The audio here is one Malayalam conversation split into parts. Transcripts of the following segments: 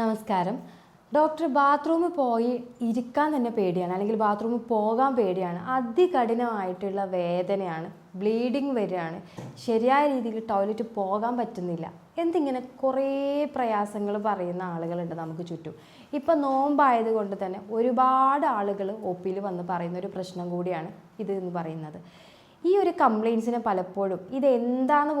നമസ്കാരം. ഡോക്ടർ ബാത്റൂമിൽ പോയി ഇരിക്കാൻ തന്നെ പേടിയാണ് അല്ലെങ്കിൽ ബാത്റൂമിൽ പോകാൻ പേടിയാണ്. അതികഠിനമായിട്ടുള്ള വേദനയാണ് ബ്ലീഡിങ് വരികയാണ്. ശരിയായ രീതിയിൽ ടോയ്ലറ്റ് പോകാൻ പറ്റുന്നില്ല. എന്തിങ്ങനെ കുറേ പ്രയാസങ്ങൾ പറയുന്ന ആളുകളുണ്ട് നമുക്ക് ചുറ്റും. ഇപ്പം നോമ്പായത് കൊണ്ട് തന്നെ ഒരുപാട് ആളുകൾ ഒ പിയിൽ വന്ന് പറയുന്ന ഒരു പ്രശ്നം കൂടിയാണ് ഇത് എന്ന് പറയുന്നത്. ഈ ഒരു കംപ്ലയിൻസിനെ പലപ്പോഴും ഇത്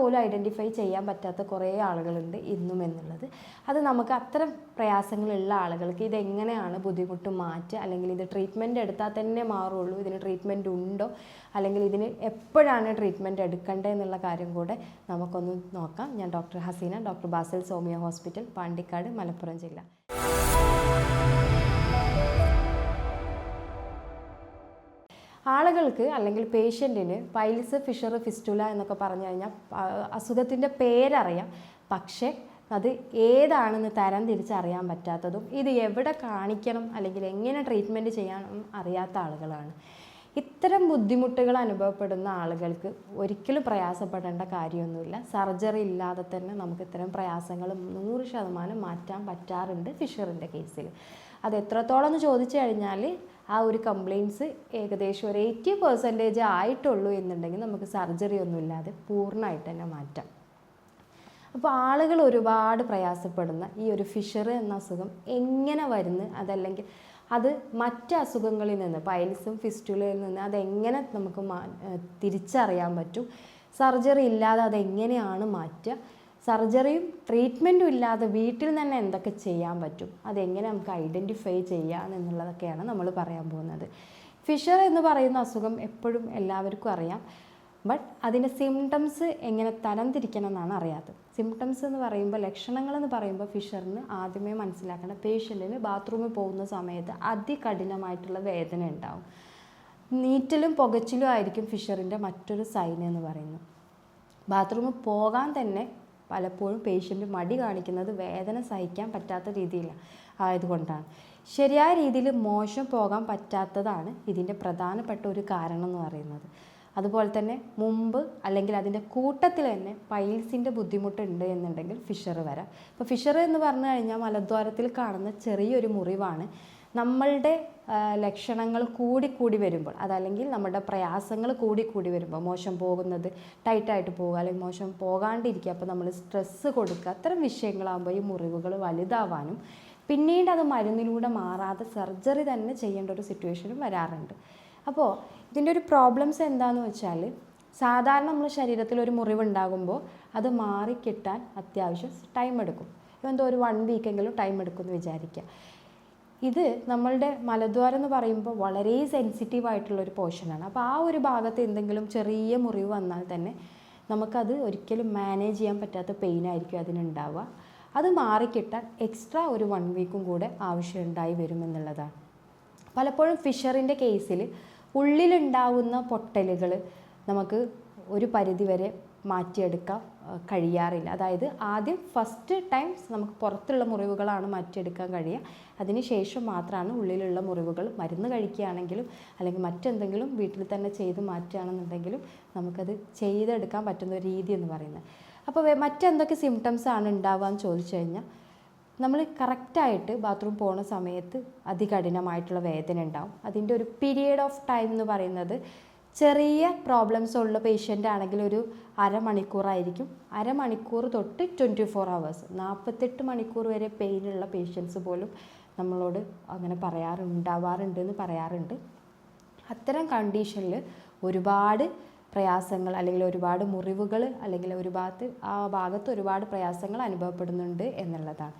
പോലും ഐഡന്റിഫൈ ചെയ്യാൻ പറ്റാത്ത കുറേ ആളുകളുണ്ട് ഇന്നും എന്നുള്ളത്. അത് നമുക്ക് അത്തരം പ്രയാസങ്ങളുള്ള ആളുകൾക്ക് ഇതെങ്ങനെയാണ് ബുദ്ധിമുട്ട് മാറ്റുക? അല്ലെങ്കിൽ ഇത് ട്രീറ്റ്മെന്റ് എടുത്താൽ തന്നെ മാറുള്ളൂ? ഇതിന് ട്രീറ്റ്മെന്റ് ഉണ്ടോ? അല്ലെങ്കിൽ ഇതിന് എപ്പോഴാണ് ട്രീറ്റ്മെന്റ് എടുക്കേണ്ടത് എന്നുള്ള കാര്യം കൂടെ നമുക്കൊന്ന് നോക്കാം. ഞാൻ doctor Haseena doctor Basal Somiya hospital Pandikkad Malappuram ജില്ല. ആളുകൾക്ക് അല്ലെങ്കിൽ പേഷ്യന്റിന് പൈൽസ് ഫിഷർ ഫിസ്റ്റുല എന്നൊക്കെ പറഞ്ഞു കഴിഞ്ഞാൽ അസുഖത്തിന്റെ പേരറിയാം. പക്ഷേ അത് ഏതാണെന്ന് തരം തിരിച്ചറിയാൻ പറ്റാത്തതും ഇത് എവിടെ കാണിക്കണം അല്ലെങ്കിൽ എങ്ങനെ ട്രീറ്റ്മെന്റ് ചെയ്യണം അറിയാത്ത ആളുകളാണ്. ഇത്തരം ബുദ്ധിമുട്ടുകൾ അനുഭവപ്പെടുന്ന ആളുകൾക്ക് ഒരിക്കലും പ്രയാസപ്പെടേണ്ട കാര്യമൊന്നുമില്ല. സർജറി ഇല്ലാതെ തന്നെ നമുക്ക് ഇത്തരം പ്രയാസങ്ങൾ നൂറ് ശതമാനം മാറ്റാൻ പറ്റാറുണ്ട് ഫിഷറിന്റെ കേസിൽ. അത് എത്രത്തോളം എന്ന് ചോദിച്ചു കഴിഞ്ഞാൽ ആ ഒരു കംപ്ലയിൻസ് ഏകദേശം ഒരു എയ്റ്റി പെർസെന്റേജ് ആയിട്ടുള്ളൂ എന്നുണ്ടെങ്കിൽ നമുക്ക് സർജറി ഒന്നും ഇല്ലാതെ പൂർണമായിട്ട് തന്നെ മാറ്റാം. അപ്പോൾ ആളുകൾ ഒരുപാട് പ്രയാസപ്പെടുന്ന ഈ ഒരു ഫിഷർ എന്ന അസുഖം എങ്ങനെ വരുന്നു? അതല്ലെങ്കിൽ അത് മറ്റ് അസുഖങ്ങളിൽ നിന്ന് പൈൽസും ഫിസ്റ്റുലയിൽ നിന്ന് അതെങ്ങനെ നമുക്ക് തിരിച്ചറിയാൻ പറ്റും? സർജറി ഇല്ലാതെ അതെങ്ങനെയാണ് മാറ്റുക? സർജറിയും ട്രീറ്റ്മെന്റും ഇല്ലാതെ വീട്ടിൽ തന്നെ എന്തൊക്കെ ചെയ്യാൻ പറ്റും? അതെങ്ങനെ നമുക്ക് ഐഡന്റിഫൈ ചെയ്യാം എന്നുള്ളതൊക്കെയാണ് നമ്മൾ പറയാൻ പോകുന്നത്. ഫിഷർ എന്ന് പറയുന്ന അസുഖം എപ്പോഴും എല്ലാവർക്കും അറിയാം. ബട്ട് അതിന്റെ സിംറ്റംസ് എങ്ങനെ തരം തിരിക്കണം എന്നാണ് അറിയാത്തത്. സിംറ്റംസ് എന്ന് പറയുമ്പോൾ ലക്ഷണങ്ങൾ എന്ന് പറയുമ്പോൾ ഫിഷറിന് ആദ്യമേ മനസ്സിലാക്കേണ്ട പേഷ്യന്റിന് ബാത്റൂമിൽ പോകുന്ന സമയത്ത് അതികഠിനമായിട്ടുള്ള വേദന ഉണ്ടാവും. നീറ്റലും പുകച്ചിലും ആയിരിക്കും ഫിഷറിന്റെ മറ്റൊരു സൈൻ എന്ന് പറയുന്നത്. ബാത്റൂമിൽ പോകാൻ തന്നെ പലപ്പോഴും പേഷ്യന്റ് മടി കാണിക്കുന്നത് വേദന സഹിക്കാൻ പറ്റാത്ത രീതിയിൽ ആയതുകൊണ്ടാണ്. ശരിയായ രീതിയിൽ മോശം പോകാൻ പറ്റാത്തതാണ് ഇതിന്റെ പ്രധാനപ്പെട്ട ഒരു കാരണം എന്ന് പറയുന്നത്. അതുപോലെ തന്നെ മുമ്പ് അല്ലെങ്കിൽ അതിന്റെ കൂട്ടത്തിൽ തന്നെ പൈൽസിന്റെ ബുദ്ധിമുട്ടുണ്ട് എന്നുണ്ടെങ്കിൽ ഫിഷർ വരാം. ഇപ്പോൾ ഫിഷർ എന്ന് പറഞ്ഞു കഴിഞ്ഞാൽ മലദ്വാരത്തിൽ കാണുന്ന ചെറിയൊരു മുറിവാണ്. നമ്മളുടെ ലക്ഷണങ്ങൾ കൂടി കൂടി വരുമ്പോൾ അതല്ലെങ്കിൽ നമ്മുടെ പ്രയാസങ്ങൾ കൂടി കൂടി വരുമ്പോൾ മോശം പോകുന്നത് ടൈറ്റായിട്ട് പോകുക അല്ലെങ്കിൽ മോശം പോകാണ്ടിരിക്കുക അപ്പോൾ നമ്മൾ സ്ട്രെസ്സ് കൊടുക്കുക അത്തരം വിഷയങ്ങളാകുമ്പോൾ ഈ മുറിവുകൾ വലുതാവാനും പിന്നീട് അത് മരുന്നിലൂടെ മാറാതെ സർജറി തന്നെ ചെയ്യേണ്ട ഒരു സിറ്റുവേഷനും വരാറുണ്ട്. അപ്പോൾ ഇതിന്റെ ഒരു പ്രോബ്ലംസ് എന്താണെന്ന് വെച്ചാൽ സാധാരണ നമ്മൾ ശരീരത്തിൽ ഒരു മുറിവുണ്ടാകുമ്പോൾ അത് മാറിക്കിട്ടാൻ അത്യാവശ്യം ടൈം എടുക്കും. എന്തോ ഒരു വൺ വീക്കെങ്കിലും ടൈം എടുക്കുമെന്ന് വിചാരിക്കുക. ഇത് നമ്മളുടെ മലദ്വാരം എന്ന് പറയുമ്പോൾ വളരെ സെൻസിറ്റീവ് ആയിട്ടുള്ള ഒരു പോർഷനാണ് അപ്പോൾ ആ ഒരു ഭാഗത്ത് എന്തെങ്കിലും ചെറിയ മുറിവ് വന്നാൽ തന്നെ നമുക്കത് ഒരിക്കലും മാനേജ് ചെയ്യാൻ പറ്റാത്ത പെയിൻ ആയിരിക്കും അതിനുണ്ടാവുക. അത് മാറിക്കിട്ടാൻ എക്സ്ട്രാ ഒരു വൺ വീക്കും കൂടെ ആവശ്യമുണ്ടായി വരുമെന്നുള്ളതാണ് പലപ്പോഴും ഫിഷറിന്റെ കേസിൽ ഉള്ളിലുണ്ടാവുന്ന പൊട്ടലുകൾ നമുക്ക് ഒരു പരിധിവരെ മാറ്റിയെടുക്കാൻ കഴിയാറില്ല. അതായത് ആദ്യം ഫസ്റ്റ് ടൈംസ് നമുക്ക് പുറത്തുള്ള മുറിവുകളാണ് മാറ്റിയെടുക്കാൻ കഴിയുക. അതിനുശേഷം മാത്രമാണ് ഉള്ളിലുള്ള മുറിവുകൾ മരുന്ന് കഴിക്കുകയാണെങ്കിലും അല്ലെങ്കിൽ മറ്റെന്തെങ്കിലും വീട്ടിൽ തന്നെ ചെയ്ത് മാറ്റുകയാണെന്നുണ്ടെങ്കിലും നമുക്കത് ചെയ്തെടുക്കാൻ പറ്റുന്ന ഒരു രീതി എന്ന് പറയുന്നത്. അപ്പോൾ മറ്റെന്തൊക്കെ സിംറ്റംസ് ആണ് ഉണ്ടാവുക എന്ന് ചോദിച്ചു കഴിഞ്ഞാൽ നമ്മൾ കറക്റ്റായിട്ട് ബാത്റൂം പോണ സമയത്ത് അതികഠിനമായിട്ടുള്ള വേദന ഉണ്ടാവും. അതിന്റെ ഒരു പീരിയഡ് ഓഫ് ടൈം എന്ന് പറയുന്നത് ചെറിയ പ്രോബ്ലംസ് ഉള്ള പേഷ്യന്റ് ആണെങ്കിൽ ഒരു അരമണിക്കൂറായിരിക്കും. അരമണിക്കൂർ തൊട്ട് ട്വന്റി ഫോർ ഹവേഴ്സ് നാൽപ്പത്തെട്ട് മണിക്കൂർ വരെ പെയിനുള്ള പേഷ്യൻസ് പോലും നമ്മളോട് അങ്ങനെ പറയാറുണ്ടാവാറുണ്ട് എന്ന് പറയാറുണ്ട്. അത്തരം കണ്ടീഷനിൽ ഒരുപാട് പ്രയാസങ്ങൾ അല്ലെങ്കിൽ ഒരുപാട് മുറിവുകൾ അല്ലെങ്കിൽ ഒരു ആ ഭാഗത്ത് ഒരുപാട് പ്രയാസങ്ങൾ അനുഭവപ്പെടുന്നുണ്ട് എന്നുള്ളതാണ്.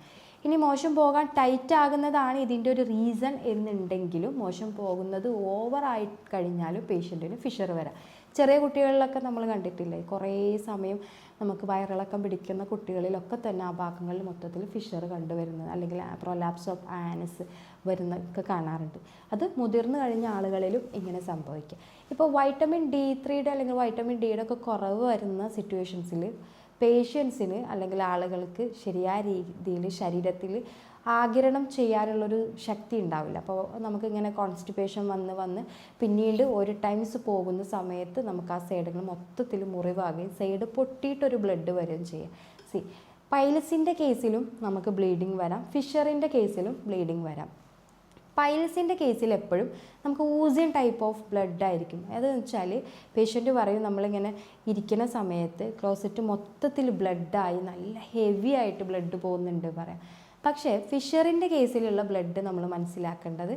ഇനി മോശം പോകാൻ ടൈറ്റ് ആകുന്നതാണ് ഇതിന്റെ ഒരു റീസൺ എന്നുണ്ടെങ്കിലും മോശം പോകുന്നത് ഓവറായി കഴിഞ്ഞാലും പേഷ്യന്റിന് ഫിഷർ വരാം. ചെറിയ കുട്ടികളിലൊക്കെ നമ്മൾ കണ്ടിട്ടില്ലേ? കുറേ സമയം നമുക്ക് വയറിളക്കം പിടിക്കുന്ന കുട്ടികളിലൊക്കെ തന്നെ ആ ഭാഗങ്ങളിൽ മൊത്തത്തിൽ ഫിഷർ കണ്ടുവരുന്നത് അല്ലെങ്കിൽ പ്രൊലാപ്സ് ഓഫ് ആനസ് വരുന്നൊക്കെ കാണാറുണ്ട്. അത് മുതിർന്നു കഴിഞ്ഞ ആളുകളിലും ഇങ്ങനെ സംഭവിക്കുക ഇപ്പോൾ വൈറ്റമിൻ ഡി ത്രീയുടെ അല്ലെങ്കിൽ വൈറ്റമിൻ ഡിയുടെ ഒക്കെ കുറവ് വരുന്ന സിറ്റുവേഷൻസിൽ പേഷ്യൻസിന് അല്ലെങ്കിൽ ആളുകൾക്ക് ശരിയായ രീതിയിൽ ശരീരത്തിൽ ആഗിരണം ചെയ്യാനുള്ളൊരു ശക്തി ഉണ്ടാവില്ല. അപ്പോൾ നമുക്കിങ്ങനെ കോൺസ്റ്റിപ്പേഷൻ വന്ന് വന്ന് പിന്നീട് ഒരു ടൈംസ് പോകുന്ന സമയത്ത് നമുക്ക് ആ സൈഡുകൾ മൊത്തത്തിൽ മുറിവാകുകയും സൈഡ് പൊട്ടിയിട്ടൊരു ബ്ലഡ് വരികയും ചെയ്യും. സി പൈലസിന്റെ കേസിലും നമുക്ക് ബ്ലീഡിങ് വരാം. ഫിഷറിന്റെ കേസിലും ബ്ലീഡിങ് വരാം. പൈൽസിന്റെ കേസിൽ എപ്പോഴും നമുക്ക് ഊസിയൻ ടൈപ്പ് ഓഫ് ബ്ലഡ് ആയിരിക്കും. അതെന്ന് വെച്ചാൽ പേഷ്യന്റ് പറയും നമ്മളിങ്ങനെ ഇരിക്കുന്ന സമയത്ത് ക്ലോസറ്റ് മൊത്തത്തിൽ ബ്ലഡായി നല്ല ഹെവി ആയിട്ട് ബ്ലഡ് പോകുന്നുണ്ട് പറയാം. പക്ഷേ ഫിഷറിന്റെ കേസിലുള്ള ബ്ലഡ് നമ്മൾ മനസ്സിലാക്കേണ്ടത്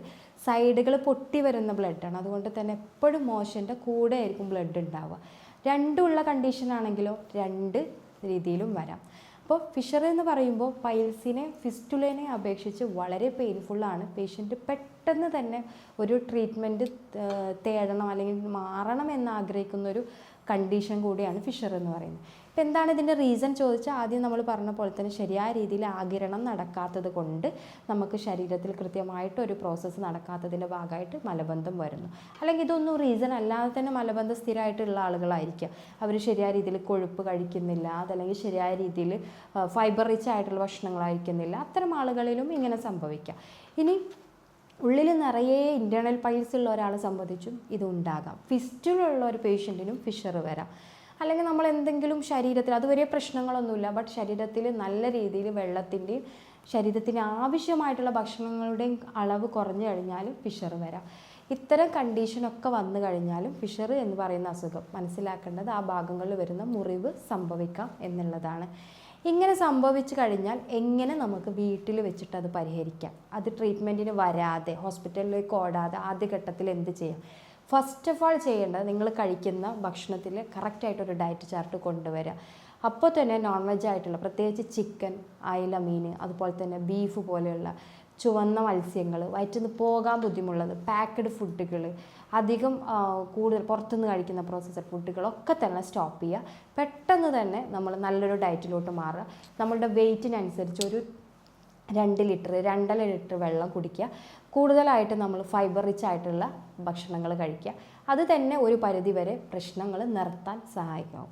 സൈഡുകൾ പൊട്ടി വരുന്ന ബ്ലഡാണ് അതുകൊണ്ട് തന്നെ എപ്പോഴും മോശന്റെ കൂടെ ആയിരിക്കും ബ്ലഡ് ഉണ്ടാവുക. രണ്ടുള്ള കണ്ടീഷൻ ആണെങ്കിലോ രണ്ട് രീതിയിലും വരാം. അപ്പോൾ ഫിഷർ എന്ന് പറയുമ്പോൾ പൈൽസിനെ ഫിസ്റ്റുലേനെ അപേക്ഷിച്ച് വളരെ പെയിൻഫുള്ളാണ് പേഷ്യന്റ് പെട്ടെന്ന് തന്നെ ഒരു ട്രീറ്റ്മെന്റ് തേടണം അല്ലെങ്കിൽ മാറണം എന്ന് ആഗ്രഹിക്കുന്ന ഒരു കണ്ടീഷൻ കൂടിയാണ് ഫിഷർ എന്ന് പറയുന്നത്. ഇപ്പം എന്താണ് ഇതിന്റെ റീസൺ ചോദിച്ചാൽ ആദ്യം നമ്മൾ പറഞ്ഞ പോലെ തന്നെ ശരിയായ രീതിയിൽ ആകിരണം നടക്കാത്തത് കൊണ്ട് നമുക്ക് ശരീരത്തിൽ കൃത്യമായിട്ട് ഒരു പ്രോസസ്സ് നടക്കാത്തതിന്റെ ഭാഗമായിട്ട് മലബന്ധം വരുന്നു. അല്ലെങ്കിൽ ഇതൊന്നും റീസൺ അല്ലാതെ തന്നെ മലബന്ധം സ്ഥിരമായിട്ടുള്ള ആളുകളായിരിക്കാം. അവർ ശരിയായ രീതിയിൽ കൊഴുപ്പ് കഴിക്കുന്നില്ല അതല്ലെങ്കിൽ ശരിയായ രീതിയിൽ ഫൈബർ റിച്ച് ആയിട്ടുള്ള ഭക്ഷണങ്ങൾ കഴിക്കുന്നില്ല അത്തരം ആളുകളിലും ഇങ്ങനെ സംഭവിക്കാം. ഇനി ഉള്ളിൽ നിറയെ ഇന്റേർണൽ പൈൽസ് ഉള്ള ഒരാളെ സംബന്ധിച്ചും ഇത് ഉണ്ടാകാം. ഫിസ്റ്റിലുള്ള ഒരു പേഷ്യന്റിനും ഫിഷർ വരാം. അല്ലെങ്കിൽ നമ്മൾ എന്തെങ്കിലും ശരീരത്തിൽ അതുവരെ പ്രശ്നങ്ങളൊന്നുമില്ല ബട്ട് ശരീരത്തിൽ നല്ല രീതിയിൽ വെള്ളത്തിന്റെയും ശരീരത്തിന് ആവശ്യമായിട്ടുള്ള ഭക്ഷണങ്ങളുടെയും അളവ് കുറഞ്ഞു കഴിഞ്ഞാൽ ഫിഷർ വരാം. ഇത്തരം കണ്ടീഷനൊക്കെ വന്നു കഴിഞ്ഞാലും ഫിഷർ എന്ന് പറയുന്ന അസുഖം മനസ്സിലാക്കേണ്ടത് ആ ഭാഗങ്ങളിൽ വരുന്ന മുറിവ് സംഭവിക്കാം എന്നുള്ളതാണ്. ഇങ്ങനെ സംഭവിച്ചു കഴിഞ്ഞാൽ എങ്ങനെ നമുക്ക് വീട്ടിൽ വെച്ചിട്ട് അത് പരിഹരിക്കാം? അത് ട്രീറ്റ്മെന്റിന് വരാതെ ഹോസ്പിറ്റലിലേക്ക് ഓടാതെ ആദ്യഘട്ടത്തിൽ എന്ത് ചെയ്യാം? ഫസ്റ്റ് ഓഫ് ഓൾ ചെയ്യേണ്ടത് നിങ്ങൾ കഴിക്കുന്ന ഭക്ഷണത്തിൽ കറക്റ്റായിട്ടൊരു ഡയറ്റ് ചാർട്ട് കൊണ്ടുവരിക. അപ്പോൾ തന്നെ നോൺ വെജ് ആയിട്ടുള്ള പ്രത്യേകിച്ച് ചിക്കൻ അയല മീൻ അതുപോലെ തന്നെ ബീഫ് പോലെയുള്ള ചുവന്ന മത്സ്യങ്ങൾ വയറ്റിൽ നിന്ന് പോകാൻ ബുദ്ധിമുള്ളത് പാക്കഡ് ഫുഡുകൾ അധികം കൂടുതൽ പുറത്തുനിന്ന് കഴിക്കുന്ന പ്രോസസ്സർ ഫുഡുകളൊക്കെ തന്നെ സ്റ്റോപ്പ് ചെയ്യുക. പെട്ടെന്ന് തന്നെ നമ്മൾ നല്ലൊരു ഡയറ്റിലോട്ട് മാറുക. നമ്മളുടെ വെയിറ്റിനനുസരിച്ച് ഒരു രണ്ട് ലിറ്റർ രണ്ടര ലിറ്റർ വെള്ളം കുടിക്കുക. കൂടുതലായിട്ട് നമ്മൾ ഫൈബർ റിച്ച് ആയിട്ടുള്ള ഭക്ഷണങ്ങൾ കഴിക്കുക. അത് തന്നെ ഒരു പരിധിവരെ പ്രശ്നങ്ങൾ നിർത്താൻ സഹായിക്കും.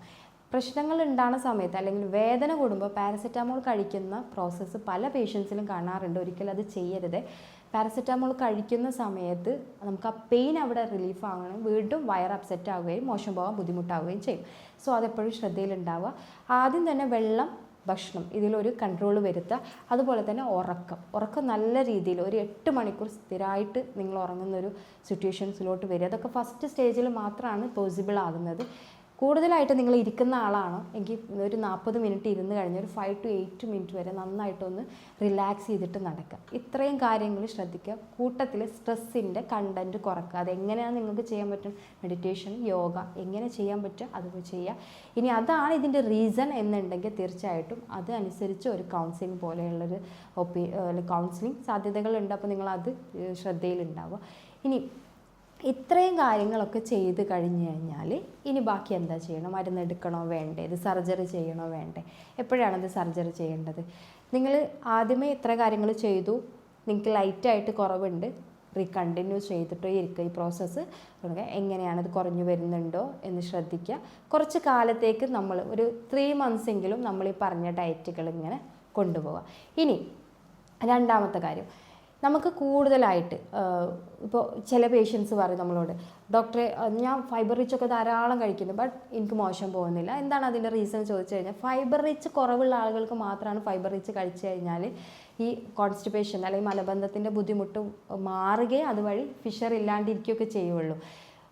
പ്രശ്നങ്ങൾ ഉണ്ടാകുന്ന സമയത്ത് അല്ലെങ്കിൽ വേദന കൂടുമ്പോൾ പാരസെറ്റാമോൾ കഴിക്കുന്ന പ്രോസസ്സ് പല പേഷ്യൻസിലും കാണാറുണ്ട്. ഒരിക്കലും അത് ചെയ്യരുത്. പാരസെറ്റാമോൾ കഴിക്കുന്ന സമയത്ത് നമുക്ക് ആ പെയിൻ അവിടെ റിലീഫ് ആകണം വീണ്ടും വയർ അപ്സെറ്റ് ആവുകയും മോശം പോകാൻ ബുദ്ധിമുട്ടാവുകയും ചെയ്യും. സോ അതെപ്പോഴും ശ്രദ്ധയിലുണ്ടാവുക. ആദ്യം തന്നെ വെള്ളം ഭക്ഷണം ഇതിലൊരു കൺട്രോൾ വരുത്തുക അതുപോലെ തന്നെ ഉറക്കം. ഉറക്കം നല്ല രീതിയിൽ ഒരു എട്ട് മണിക്കൂർ സ്ഥിരമായിട്ട് നിങ്ങൾ ഉറങ്ങുന്ന ഒരു സിറ്റുവേഷൻസിലോട്ട് വരിക. അതൊക്കെ ഫസ്റ്റ് സ്റ്റേജിൽ മാത്രമാണ് പോസിബിൾ ആകുന്നത്. കൂടുതലായിട്ട് നിങ്ങൾ ഇരിക്കുന്ന ആളാണോ. എങ്കിൽ ഒരു നാൽപ്പത് മിനിറ്റ് ഇരുന്ന് കഴിഞ്ഞ് ഒരു ഫൈവ് ടു എയ്റ്റ് മിനിറ്റ് വരെ നന്നായിട്ടൊന്ന് റിലാക്സ് ചെയ്തിട്ട് നടക്കുക. ഇത്രയും കാര്യങ്ങൾ ശ്രദ്ധിക്കുക. കൂട്ടത്തിൽ സ്ട്രെസ്സിന്റെ കണ്ടന്റ് കുറക്കുക. അതെങ്ങനെയാണ് നിങ്ങൾക്ക് ചെയ്യാൻ പറ്റും? മെഡിറ്റേഷൻ യോഗ എങ്ങനെ ചെയ്യാൻ പറ്റുക അത് ചെയ്യുക. ഇനി അതാണ് ഇതിന്റെ റീസൺ എന്നുണ്ടെങ്കിൽ തീർച്ചയായിട്ടും അതനുസരിച്ച് ഒരു കൗൺസിലിംഗ് പോലെയുള്ളൊരു ഒപ്പി കൗൺസിലിംഗ് സാധ്യതകളുണ്ട്. അപ്പോൾ നിങ്ങളത് ശ്രദ്ധയിലുണ്ടാവുക. ഇനി ഇത്രയും കാര്യങ്ങളൊക്കെ ചെയ്ത് കഴിഞ്ഞ് കഴിഞ്ഞാൽ ഇനി ബാക്കി എന്താ ചെയ്യണം? മരുന്ന് എടുക്കണോ വേണ്ടേ? ഇത് സർജറി ചെയ്യണോ വേണ്ടേ? എപ്പോഴാണ് ഇത് സർജറി ചെയ്യേണ്ടത്? നിങ്ങൾ ആദ്യമേ ഇത്ര കാര്യങ്ങൾ ചെയ്തു. നിങ്ങൾക്ക് ലൈറ്റായിട്ട് കുറവുണ്ട്. റീകണ്ടിന്യൂ ചെയ്തിട്ടേ ഇരിക്കുക ഈ പ്രോസസ്സ് എങ്ങനെയാണ് ഇത് കുറഞ്ഞു വരുന്നുണ്ടോ എന്ന് ശ്രദ്ധിക്കുക. കുറച്ച് കാലത്തേക്ക് നമ്മൾ ഒരു ത്രീ മന്ത്സ് എങ്കിലും നമ്മൾ ഈ പറഞ്ഞ ഡയറ്റുകൾ ഇങ്ങനെ കൊണ്ടുപോവുക. ഇനി രണ്ടാമത്തെ കാര്യം. നമുക്ക് കൂടുതലായിട്ട് ഇപ്പോൾ ചില പേഷ്യൻസ് പറയും നമ്മളോട് ഡോക്ടറെ ഞാൻ ഫൈബർ റിച്ച് ഒക്കെ ധാരാളം കഴിക്കുന്നു ബട്ട് എനിക്ക് മോശം പോകുന്നില്ല. എന്താണ് അതിന്റെ റീസൺ ചോദിച്ചു കഴിഞ്ഞാൽ ഫൈബർ റിച്ച് കുറവുള്ള ആളുകൾക്ക് മാത്രമാണ് ഫൈബർ റിച്ച് കഴിച്ചു കഴിഞ്ഞാൽ ഈ കോൺസ്റ്റിപ്പേഷൻ അല്ലെങ്കിൽ മലബന്ധത്തിന്റെ ബുദ്ധിമുട്ട് മാറുകയും അതുവഴി ഫിഷർ ഇല്ലാണ്ടിരിക്കുകയൊക്കെ ചെയ്യുള്ളൂ.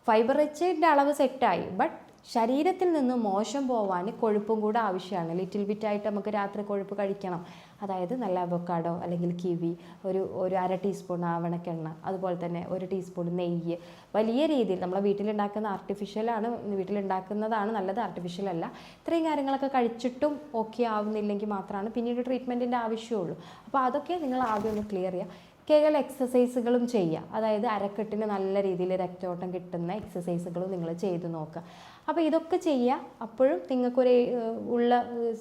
ഫൈബർ റിച്ചിന്റെ അളവ് സെറ്റായി ബട്ട് ശരീരത്തിൽ നിന്ന് മോശം പോവാൻ കൊഴുപ്പും കൂടെ ആവശ്യമാണ്. ലിറ്റിൽ ബിറ്റായിട്ട് നമുക്ക് രാത്രി കൊഴുപ്പ് കഴിക്കണം. അതായത് നല്ല അവക്കാഡോ അല്ലെങ്കിൽ കിവി ഒരു ഒരു അര ടീസ്പൂൺ ആവണക്കെണ്ണ അതുപോലെ തന്നെ ഒരു ടീസ്പൂൺ നെയ്യ്. വലിയ രീതിയിൽ നമ്മളെ വീട്ടിലുണ്ടാക്കുന്ന ആർട്ടിഫിഷ്യലാണ് വീട്ടിലുണ്ടാക്കുന്നതാണ് നല്ലത് ആർട്ടിഫിഷ്യൽ അല്ല. ഇത്രയും കാര്യങ്ങളൊക്കെ കഴിച്ചിട്ടും ഓക്കെ ആവുന്നില്ലെങ്കിൽ മാത്രമാണ് പിന്നീട് ട്രീറ്റ്മെന്റിന്റെ ആവശ്യമുള്ളൂ. അപ്പോൾ അതൊക്കെ നിങ്ങൾ ആദ്യം ഒന്ന് ക്ലിയർ ചെയ്യുക. കേവല എക്സസൈസുകളും ചെയ്യുക. അതായത് അരക്കെട്ടിന് നല്ല രീതിയിൽ രക്തയോട്ടം കിട്ടുന്ന എക്സസൈസുകളും നിങ്ങൾ ചെയ്തു നോക്കുക. അപ്പോൾ ഇതൊക്കെ ചെയ്യുക അപ്പോഴും നിങ്ങൾക്കൊരു ഉള്ള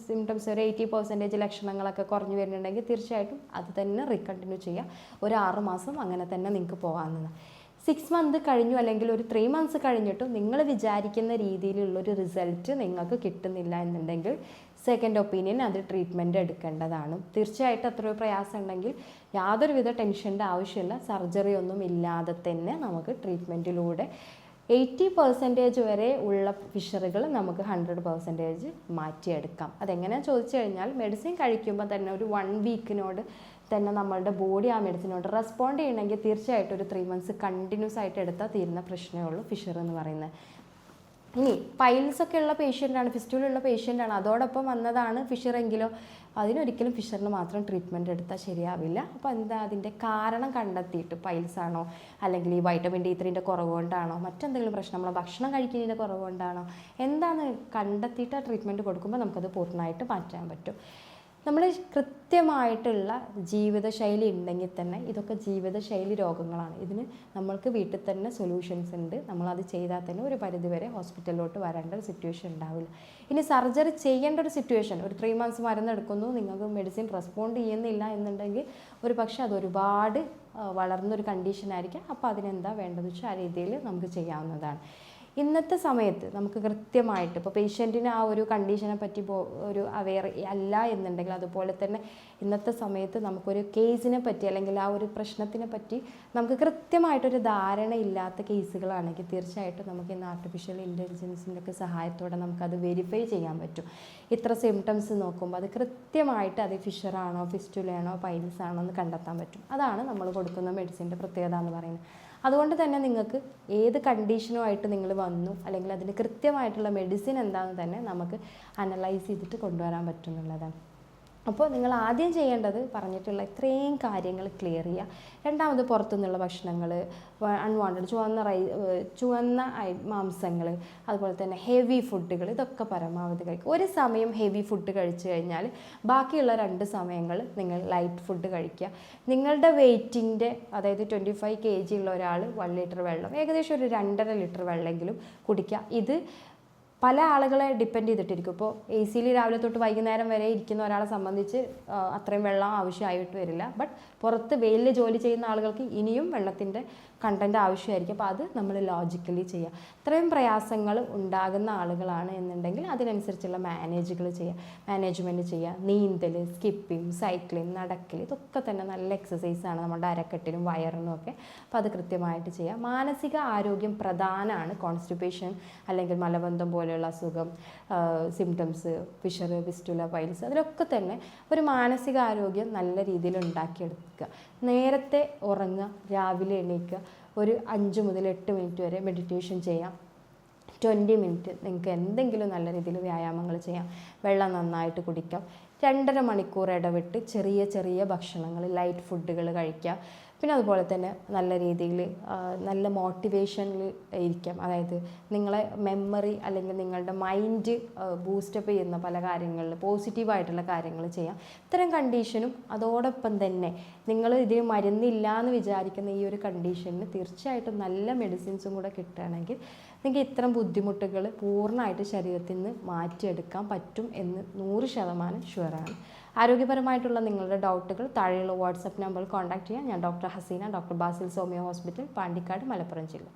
സിംറ്റംസ് ഒരു എയ്റ്റി പെർസെന്റേജ് ലക്ഷണങ്ങളൊക്കെ കുറഞ്ഞു വരുന്നുണ്ടെങ്കിൽ തീർച്ചയായിട്ടും അത് തന്നെ റീകണ്ടിന്യൂ ചെയ്യുക ഒരു ആറ് മാസം അങ്ങനെ തന്നെ നിങ്ങൾക്ക് പോകാവുന്നതാണ് സിക്സ് മന്ത് കഴിഞ്ഞു അല്ലെങ്കിൽ ഒരു ത്രീ മന്ത്സ് കഴിഞ്ഞിട്ടും നിങ്ങൾ വിചാരിക്കുന്ന രീതിയിലുള്ളൊരു റിസൾട്ട് നിങ്ങൾക്ക് കിട്ടുന്നില്ല എന്നുണ്ടെങ്കിൽ സെക്കൻഡ് ഒപ്പീനിയൻ അത് ട്രീറ്റ്മെന്റ് എടുക്കേണ്ടതാണ്. തീർച്ചയായിട്ടും അത്രയോ പ്രയാസം ഉണ്ടെങ്കിൽ യാതൊരുവിധ ടെൻഷന്റെ ആവശ്യമില്ല. സർജറി ഒന്നും ഇല്ലാതെ തന്നെ നമുക്ക് ട്രീറ്റ്മെന്റിലൂടെ എയ്റ്റി പെർസെന്റേജ് വരെ ഉള്ള ഫിഷറുകൾ നമുക്ക് ഹൺഡ്രഡ് പെർസെന്റേജ് മാറ്റിയെടുക്കാം. അതെങ്ങനെയാണെന്ന് ചോദിച്ചു കഴിഞ്ഞാൽ മെഡിസിൻ കഴിക്കുമ്പോൾ തന്നെ ഒരു വൺ വീക്കിനോട് തന്നെ നമ്മളുടെ ബോഡി ആ മെഡിസിനോട് റെസ്പോണ്ട് ചെയ്യണമെങ്കിൽ തീർച്ചയായിട്ടും ഒരു ത്രീ മന്ത്സ് കണ്ടിന്യൂസ് ആയിട്ട് എടുത്താൽ തീരുന്ന പ്രശ്നമേ ഉള്ളൂ ഫിഷർ എന്ന് പറയുന്നത്. ഇനി പൈൽസ് ഒക്കെ ഉള്ള പേഷ്യന്റാണ് ഫിസ്റ്റുലുള്ള പേഷ്യന്റാണ് അതോടൊപ്പം വന്നതാണ് ഫിഷർ എങ്കിലോ. അതിനൊരിക്കലും ഫിഷറിന് മാത്രം ട്രീറ്റ്മെന്റ് എടുത്താൽ ശരിയാവില്ല. അപ്പോൾ എന്താ അതിന്റെ കാരണം കണ്ടെത്തിയിട്ട് പൈൽസ് ആണോ? അല്ലെങ്കിൽ ഈ വൈറ്റമിൻ ഡി ത്രീന്റെ കുറവ് കൊണ്ടാണോ? മറ്റെന്തെങ്കിലും പ്രശ്നം നമ്മളെ ഭക്ഷണം കഴിക്കുന്നതിന്റെ കുറവ് കൊണ്ടാണോ? എന്താണെന്ന് കണ്ടെത്തിയിട്ട് ആ ട്രീറ്റ്മെന്റ് കൊടുക്കുമ്പോൾ നമുക്കത് പൂർണമായിട്ട് മാറ്റാൻ പറ്റും. നമ്മൾ കൃത്യമായിട്ടുള്ള ജീവിതശൈലി ഉണ്ടെങ്കിൽ തന്നെ ഇതൊക്കെ ജീവിതശൈലി രോഗങ്ങളാണ്. ഇതിന് നമ്മൾക്ക് വീട്ടിൽ തന്നെ സൊല്യൂഷൻസ് ഉണ്ട്. നമ്മളത് ചെയ്താൽ തന്നെ ഒരു പരിധിവരെ ഹോസ്പിറ്റലിലോട്ട് വരേണ്ട ഒരു സിറ്റുവേഷൻ ഉണ്ടാവില്ല. ഇനി സർജറി ചെയ്യേണ്ട ഒരു സിറ്റുവേഷൻ ഒരു ത്രീ മന്ത്സ് മരുന്ന് എടുക്കുന്നു നിങ്ങൾക്ക് മെഡിസിൻ റെസ്പോണ്ട് ചെയ്യുന്നില്ല എന്നുണ്ടെങ്കിൽ ഒരു പക്ഷേ അത് ഒരുപാട് കണ്ടീഷൻ വളർന്നൊരു കണ്ടീഷനായിരിക്കാം അപ്പോൾ അതിനെന്താ വേണ്ടതെന്ന് വെച്ചാൽ ആ രീതിയിൽ നമുക്ക് ചെയ്യാവുന്നതാണ്. ഇന്നത്തെ സമയത്ത് നമുക്ക് കൃത്യമായിട്ട് ഇപ്പോൾ പേഷ്യന്റിന് ആ ഒരു കണ്ടീഷനെ പറ്റി ഒരു അവെയർ അല്ല എന്നുണ്ടെങ്കിൽ അതുപോലെ തന്നെ ഇന്നത്തെ സമയത്ത് നമുക്കൊരു കേസിനെ പറ്റി അല്ലെങ്കിൽ ആ ഒരു പ്രശ്നത്തിനെ പറ്റി നമുക്ക് കൃത്യമായിട്ടൊരു ധാരണ ഇല്ലാത്ത കേസുകളാണെങ്കിൽ തീർച്ചയായിട്ടും നമുക്ക് ഇന്ന് ആർട്ടിഫിഷ്യൽ ഇന്റലിജൻസിന്റെ ഒക്കെ സഹായത്തോടെ നമുക്കത് വെരിഫൈ ചെയ്യാൻ പറ്റും. ഇത്ര സിംറ്റംസ് നോക്കുമ്പോൾ അത് കൃത്യമായിട്ട് അത് ഫിഷറാണോ ഫിസ്റ്റുലയാണോ പൈൽസ് ആണോ എന്ന് കണ്ടെത്താൻ പറ്റും. അതാണ് നമ്മൾ കൊടുക്കുന്ന മെഡിസിന്റെ പ്രത്യേകത എന്ന് പറയുന്നത്. അതുകൊണ്ട് തന്നെ നിങ്ങൾക്ക് ഏത് കണ്ടീഷനുമായിട്ട് നിങ്ങൾ വന്നു അല്ലെങ്കിൽ അതിന് കൃത്യമായിട്ടുള്ള മെഡിസിൻ എന്താണെന്ന് തന്നെ നമുക്ക് അനലൈസ് ചെയ്തിട്ട് കൊണ്ടുവരാൻ പറ്റും എന്നുള്ളതാണ് അപ്പോൾ നിങ്ങൾ ആദ്യം ചെയ്യേണ്ടത് പറഞ്ഞിട്ടുള്ള ഇത്രയും കാര്യങ്ങൾ ക്ലിയർ ചെയ്യുക. രണ്ടാമത് പുറത്തുനിന്നുള്ള ഭക്ഷണങ്ങൾ അൺവാണ്ടഡ് ചുവന്ന റൈ ചുവന്ന മാംസങ്ങൾ അതുപോലെ തന്നെ ഹെവി ഫുഡുകൾ ഇതൊക്കെ പരമാവധി കഴിക്കുക. ഒരു സമയം ഹെവി ഫുഡ് കഴിച്ചു കഴിഞ്ഞാൽ ബാക്കിയുള്ള രണ്ട് സമയങ്ങൾ നിങ്ങൾ ലൈറ്റ് ഫുഡ് കഴിക്കുക. നിങ്ങളുടെ വെയ്റ്റിന്റെ അതായത് ട്വന്റി ഫൈവ് കെ ജി ഉള്ള ഒരാൾ വൺ ലിറ്റർ വെള്ളം ഏകദേശം ഒരു രണ്ടര ലിറ്റർ വെള്ളമെങ്കിലും കുടിക്കുക. ഇത് പല ആളുകളെ ഡിപ്പെൻഡ് ചെയ്തിട്ടിരിക്കും. ഇപ്പോൾ എ സിയിൽ രാവിലെ തൊട്ട് വൈകുന്നേരം വരെ ഇരിക്കുന്ന ഒരാളെ സംബന്ധിച്ച് അത്രയും വെള്ളം ആവശ്യമായിട്ട് വരില്ല. ബട്ട് പുറത്ത് വെയിലിൽ ജോലി ചെയ്യുന്ന ആളുകൾക്ക് ഇനിയും വെള്ളത്തിന്റെ കണ്ടന്റ് ആവശ്യമായിരിക്കും. അപ്പോൾ അത് നമ്മൾ ലോജിക്കലി ചെയ്യുക ഇത്രയും പ്രയാസങ്ങൾ ഉണ്ടാകുന്ന ആളുകളാണ് എന്നുണ്ടെങ്കിൽ അതിനനുസരിച്ചുള്ള മാനേജുകൾ ചെയ്യുക മാനേജ്മെന്റ് ചെയ്യുക നീന്തൽ സ്കിപ്പിംഗ് സൈക്ലിംഗ് നടക്കൽ ഇതൊക്കെ തന്നെ നല്ല എക്സസൈസാണ് നമ്മുടെ അരക്കെട്ടിനും വയറിനും ഒക്കെ. അപ്പോൾ അത് കൃത്യമായിട്ട് ചെയ്യുക മാനസിക ആരോഗ്യം പ്രധാനമാണ് കോൺസ്റ്റിപ്പേഷൻ അല്ലെങ്കിൽ മലബന്ധം പോലെയുള്ള അസുഖം സിംറ്റംസ് ഫിഷർ വിസ്റ്റുല പൈൽസ് അതിലൊക്കെ തന്നെ ഒരു മാനസികാരോഗ്യം നല്ല രീതിയിൽ ഉണ്ടാക്കിയെടുക്കുക. നേരത്തെ ഉറങ്ങുക രാവിലെ എണീക്കുക ഒരു അഞ്ച് മുതൽ എട്ട് മിനിറ്റ് വരെ മെഡിറ്റേഷൻ ചെയ്യാം. ട്വന്റി മിനിറ്റ് നിങ്ങൾക്ക് എന്തെങ്കിലും നല്ല രീതിയിൽ വ്യായാമങ്ങൾ ചെയ്യാം. വെള്ളം നന്നായിട്ട് കുടിക്കാം. രണ്ടര മണിക്കൂർ ഇടവിട്ട് ചെറിയ ചെറിയ ഭക്ഷണങ്ങൾ ലൈറ്റ് ഫുഡുകൾ കഴിക്കാം പിന്നെ അതുപോലെ തന്നെ നല്ല രീതിയിൽ നല്ല മോട്ടിവേഷനിൽ ഇരിക്കാം. അതായത് നിങ്ങളെ മെമ്മറി അല്ലെങ്കിൽ നിങ്ങളുടെ മൈൻഡ് ബൂസ്റ്റപ്പ് ചെയ്യുന്ന പല കാര്യങ്ങളിൽ പോസിറ്റീവായിട്ടുള്ള കാര്യങ്ങൾ ചെയ്യാം. ഇത്തരം കണ്ടീഷനും അതോടൊപ്പം തന്നെ നിങ്ങൾ ഇതിന് മരുന്നില്ല എന്ന് വിചാരിക്കുന്ന ഈ ഒരു കണ്ടീഷനിൽ തീർച്ചയായിട്ടും നല്ല മെഡിസിൻസും കൂടെ കിട്ടുകയാണെങ്കിൽ നിങ്ങൾക്ക് ഇത്തരം ബുദ്ധിമുട്ടുകൾ പൂർണമായിട്ട് ശരീരത്തിൽ നിന്ന് മാറ്റിയെടുക്കാൻ പറ്റും എന്ന് നൂറ് ശതമാനം ഷുവറാണ് ആരോഗ്യപരമായിട്ടുള്ള നിങ്ങളുടെ ഡൗട്ടുകൾ താഴെയുള്ള വാട്സപ്പ് നമ്പറിൽ കോൺടാക്ട് ചെയ്യാം ഞാൻ doctor Haseena doctor Basil Somiya hospital Pandikkad Malappuram ജില്ല.